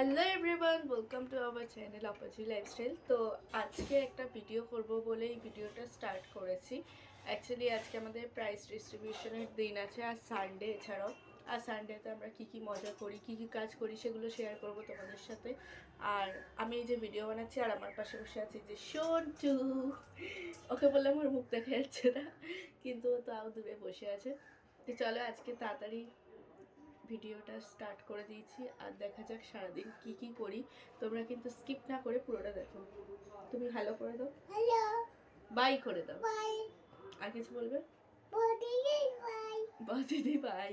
Hello everyone welcome to our channel Apaji lifestyle তো আজকে একটা ভিডিও করব বলে এই ভিডিওটা স্টার্ট করেছি। অ্যাকচুয়ালি আজকে আমাদের প্রাইস ডিস্ট্রিবিউশনের দিন আছে আর সানডে এছাড়াও। আর সানডেতে আমরা কি কি মজা করি, কি কি কাজ করি সেগুলো শেয়ার করব তোমাদের সাথে। আর আমি এই যে ভিডিও বানাচ্ছি আর আমার পাশে বসে আছি যে সন্টু ওকে বললে আমার মুখ দেখা যাচ্ছে না, কিন্তু তাও দূরে বসে আছে। তো চলো আজকে তাড়াতাড়ি ভিডিওটা স্টার্ট করে দিয়েছি আর দেখা যাক সারাদিন কি কি করি। তোমরা কিন্তু স্কিপ না করে পুরোটা দেখো। তুমি হ্যালো করে দাও। হ্যালো বাই করে দাও। বাই আর কিছু বলবে? দিদি বাই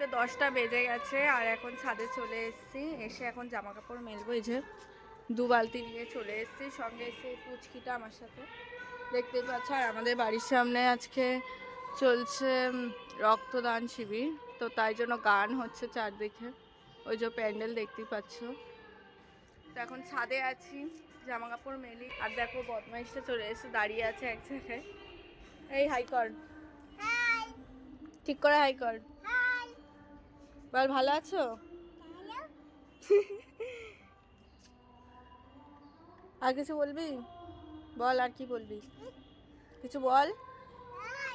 তো দশটা বেজে গেছে আর এখন ছাদে চলে এসেছি। এসে এখন জামা কাপড় মেলবো। এই যে দু বালতি নিয়ে চলে এসেছি। সঙ্গে এসে পুচকিটা আমার সাথে। দেখতে পাচ্ছ আর আমাদের বাড়ির সামনে আজকে চলছে রক্তদান শিবির। তো তাই জন্য গান হচ্ছে চারদিকে। ওই যে প্যান্ডেল দেখতেই পাচ্ছ। তো এখন ছাদে আছি জামা কাপড় মেলি। আর দেখো বদমাইশটা চলে এসে দাঁড়িয়ে আছে এক জায়গায়। এই হাই কর। ঠিক করে হাই কর। বল ভালো আছো? আর কিছু বলবি? বল আর কি বলবি? কিছু বল।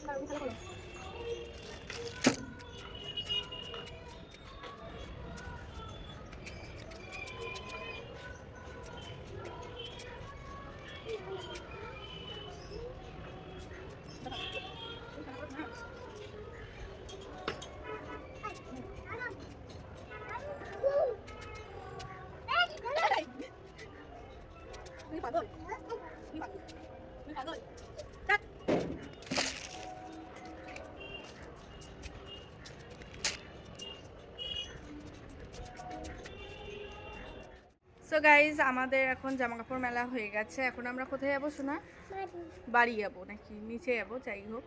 দাঁড়াও দাঁড়াও ভালো করো তুমি পাগল তুমি পাগল তুমি গাইজ আমাদের এখন জামা কাপড় মেলা হয়ে গেছে। এখন আমরা কোথায় যাব শোনা বাড়ি। যাব নাকি? নিচে যাব যাই হোক।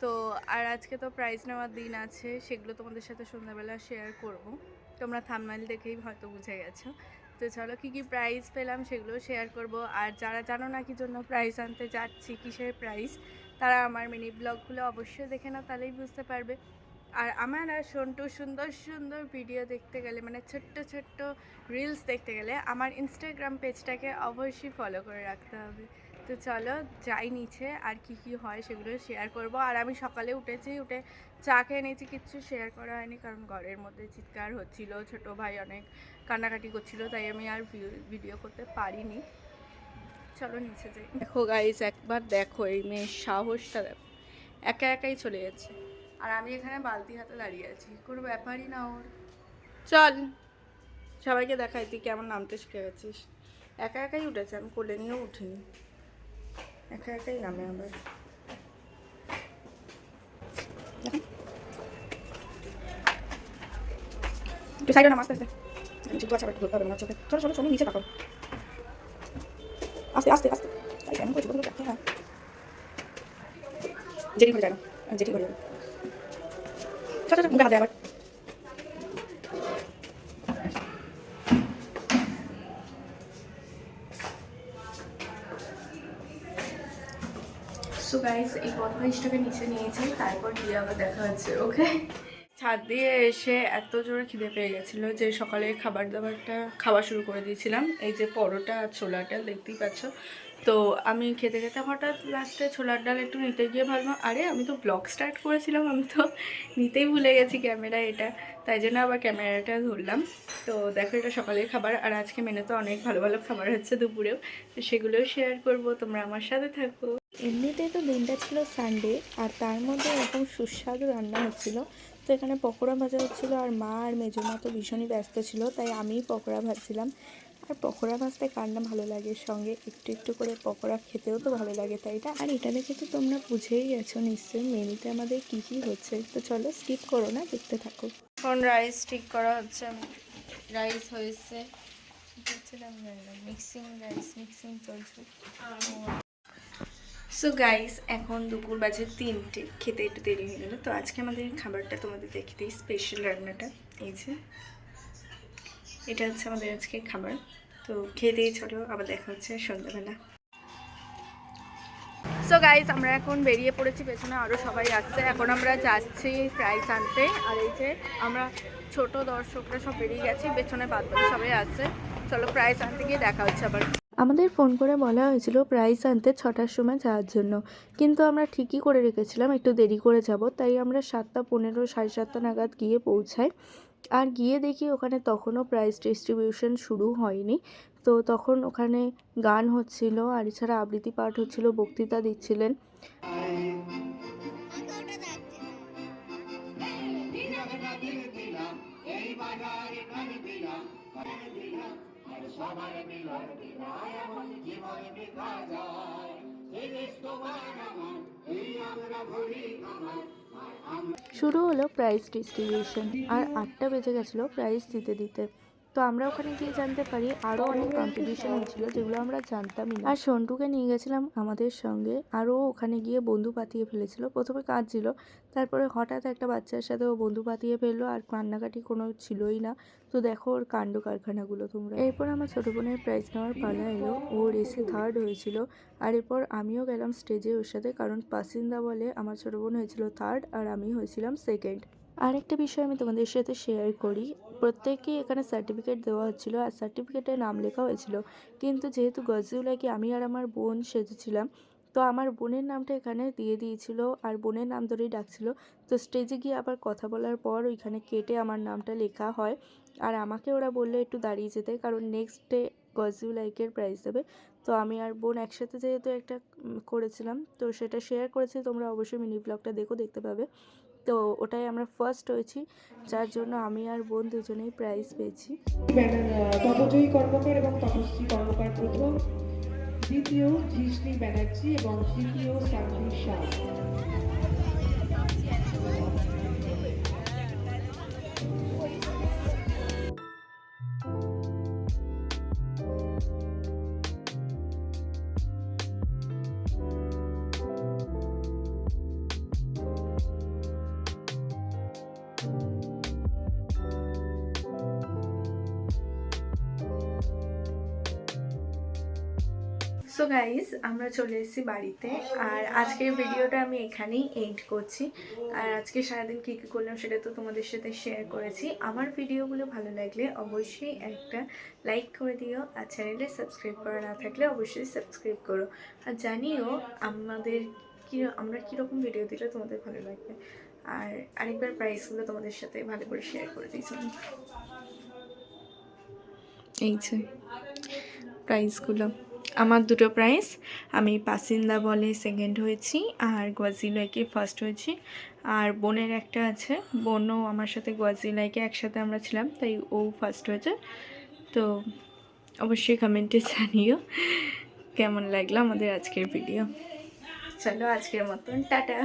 তো আর আজকে তো প্রাইজ নেওয়ার দিন আছে সেগুলো তোমাদের সাথে সন্ধ্যাবেলা শেয়ার করব। তোমরা থামনাইল দেখেই হয়তো বুঝে গেছো। তো চলো কী কী প্রাইজ পেলাম সেগুলো শেয়ার করব। আর যারা জানো না কি জন্য প্রাইজ আনতে যাচ্ছি কিসের প্রাইজ তারা আমার মিনি ব্লগগুলো অবশ্যই দেখে নাও তাহলেই বুঝতে পারবে। আর আমার আর সন্টু সুন্দর সুন্দর ভিডিও দেখতে গেলে মানে ছোট্ট ছোট্ট রিলস দেখতে গেলে আমার ইনস্টাগ্রাম পেজটাকে অবশ্যই ফলো করে রাখতে হবে। তো চলো যাই নিচে আর কি কি হয় সেগুলো শেয়ার করব। আর আমি সকালে উঠেছি, উঠে চা খেয়ে নিয়েছি, কিচ্ছু শেয়ার করা হয়নি কারণ ঘরের মধ্যে চিৎকার হচ্ছিল, ছোট ভাই অনেক কান্নাকাটি করছিল, তাই আমি আর ভিডিও করতে পারিনি। চলো নিচে যাই। দেখো গাইজ একবার দেখো এই মেয়ের সাহসটা দেখো। একা একাই চলে যাচ্ছে। আর আমি এখানে বালতি হাতে দাঁড়িয়ে আছি। কোনো ব্যাপারই না ওর। চল, সবাইকে দেখাই তুই কেমন নামতে শিখে গেছিস। একা একাই উঠেছে, আমি কোলে নিয়েও উঠিনি। একা একাই নামে দেখুন। একটু আস্তে আস্তে। ঠিক একটু হবে না চোখে আস্তে আস্তে করে জেটি ঘরে যাব। সো গাইস এই নিচে নিয়েছি তারপর আবার দেখা ওকে ছাদ দিয়ে এসে এত জোরে খিদে পেয়ে গেছিল যে সকালে খাবার দাবারটা খাওয়া শুরু করে দিয়েছিলাম। এই যে পরোটা আর ডাল দেখতেই পাচ্ছ। তো আমি খেতে খেতে হঠাৎ লাস্টে ছোলার ডাল একটু নিতে গিয়ে ভাবলাম, আরে আমি তো ব্লগ স্টার্ট করেছিলাম, আমি তো নিতেই ভুলে গেছি ক্যামেরা এটা। তাই জন্য আবার ক্যামেরাটা ধরলাম। তো দেখো এটা সকালের খাবার, আর আজকে মেনে তো অনেক ভালো ভালো খাবার হচ্ছে দুপুরেও। সেগুলোও শেয়ার করব, তোমরা আমার সাথে থাকো। এমনিতেই তো দিনটা ছিল সানডে আর তার মধ্যে এরকম সুস্বাদু রান্না হচ্ছিল। তো এখানে পকোড়া ভাজা হচ্ছিল, আর মা আর মেজো মা তো ভীষণই ব্যস্ত ছিল, তাই আমিই পকোড়া ভাজছিলাম। আর পকোড়া ভাজতে কার না ভালো লাগে? সঙ্গে একটু একটু করে পকোড়া খেতেও তো ভালো লাগে, তাই না? আর এটা দেখে তো তোমরা বুঝেই গেছো নিশ্চয়ই মেনুতে আমাদের কী কী হচ্ছে। তো চলো স্কিপ করো না, দেখতে থাকো। এখন রাইস ঠিক করা হচ্ছে রাইস হয়েছে। মিক্সিং রাইস মিক্সিং চলছে। সো গাইস এখন দুপুর বাজে তিনটে, খেতে একটু দেরি হয়ে গেল। তো আজকে আমাদের খাবারটা তোমাদের দেখে দিই স্পেশাল রান্নাটা। এই যে, এটা হচ্ছে আমাদের আজকে খাবার। তো খেয়ে দিয়ে ছোটো আবার দেখা হচ্ছে সন্ধ্যাবেলা। সো গাইস আমরা এখন বেরিয়ে পড়েছি পেছনে আরও সবাই আসছে। এখন আমরা যাচ্ছি প্রাইস আনতে। আর এই যে আমরা ছোট দর্শকরা সব বেরিয়ে গেছি পেছনে বাদ সবাই আসছে। চলো প্রাইস আনতে গিয়ে দেখা হচ্ছে আবার। আমাদের ফোন করে বলা হয়েছিল প্রাইস আনতে ছটার সময় যাওয়ার জন্য। কিন্তু আমরা ঠিকই করে রেখেছিলাম একটু দেরি করে যাব। তাই আমরা সাতটা পনেরো সাড়ে সাতটা নাগাদ গিয়ে পৌঁছাই। আর গিয়ে দেখি ওখানে তখনও প্রাইস ডিস্ট্রিবিউশন শুরু হয়নি। তো তখন ওখানে গান হচ্ছিল আর এছাড়া আবৃত্তি পাঠ হচ্ছিল, বক্তৃতা দিচ্ছিলেন। শুরু হলো প্রাইজ ডিস্ট্রিবিউশন আর আটটা বেজে গেছিল প্রাইজ দিতে দিতে। তো আমরা ওখানে গিয়ে জানতে পারি আরও অনেক কম্পিটিশন হয়েছিল যেগুলো আমরা জানতামই না। আর সন্টুকে নিয়ে গেছিলাম আমাদের সঙ্গে। আরও ওখানে গিয়ে বন্ধু পাতিয়ে ফেলেছিল। প্রথমে কাঁদছিল, তারপরে হঠাৎ একটা বাচ্চার সাথে ও বন্ধু পাতিয়ে ফেলল, আর কান্নাকাটি কোনো ছিলই না। তো দেখো ওর কাণ্ড কারখানাগুলো তোমরা। এরপর আমার ছোটো বোনের প্রাইজ নেওয়ার পালা এলো। ও রেসে থার্ড হয়েছিল। আর এরপর আমিও গেলাম স্টেজে ওর সাথে, কারণ পাসিন্দা বলে আমার ছোটো বোন হয়েছিল থার্ড আর আমি হয়েছিলাম সেকেন্ড আরেকটা বিষয় আমি তোমাদের সাথে শেয়ার করি। প্রত্যেককেই এখানে সার্টিফিকেট দেওয়া হচ্ছিল আর সার্টিফিকেটে নাম লেখা হয়েছিল। কিন্তু যেহেতু গজুলাকে আমি আর আমার বোন সেজেছিলাম, তো আমার বোনের নামটা এখানে দিয়ে দিয়েছিল আর বোনের নাম ধরেই ডাকছিল। তো স্টেজে গিয়ে আবার কথা বলার পর ওইখানে কেটে আমার নামটা লেখা হয়। আর আমাকে ওরা বলল একটু দাঁড়িয়ে যেতে, কারণ নেক্সট ডে গজিউ লাইকের প্রাইজ দেবে। তো আমি আর বোন একসাথে যেহেতু একটা করেছিলাম, তো সেটা শেয়ার করেছি, তোমরা অবশ্যই মিনি ব্লগটা দেখো, দেখতে পাবে। তো ওটাই আমরা ফার্স্ট হয়েছি, যার জন্য আমি আর বোন দুজনেই প্রাইজ পেয়েছি। তপজয়ী কর্মকার এবং কর্মকার প্রথম, দ্বিতীয় ব্যানার্জি এবং তৃতীয় সাক্ষী শাহ। সো গাইজ আমরা চলে এসেছি বাড়িতে। আর আজকের ভিডিওটা আমি এখানেই এন্ড করছি। আর আজকে সারাদিন কী কী করলাম সেটা তো তোমাদের সাথে শেয়ার করেছি। আমার ভিডিওগুলো ভালো লাগলে অবশ্যই একটা লাইক করে দিও। আর চ্যানেলে সাবস্ক্রাইব করা না থাকলে অবশ্যই সাবস্ক্রাইব করো। আর জানিও, আমাদের কি, আমরা কীরকম ভিডিও দিলে তোমাদের ভালো লাগবে? আর আরেকবার প্রাইসগুলো তোমাদের সাথে ভালো করে শেয়ার করে দিয়েছি এই যে প্রাইসগুলো আমার দুটো প্রাইজ আমি পাসিন্দা বলে সেকেন্ড হয়েছি আর গোয়াজিলাইকে ফার্স্ট হয়েছি। আর বোনের একটা আছে, বোনও আমার সাথে গোয়াজিলাইকে একসাথে আমরা ছিলাম, তাই ও ফার্স্ট হয়েছে। তো অবশ্যই কমেন্টে জানিও কেমন লাগল আমাদের আজকের ভিডিও চলো আজকের মতন, টাটা।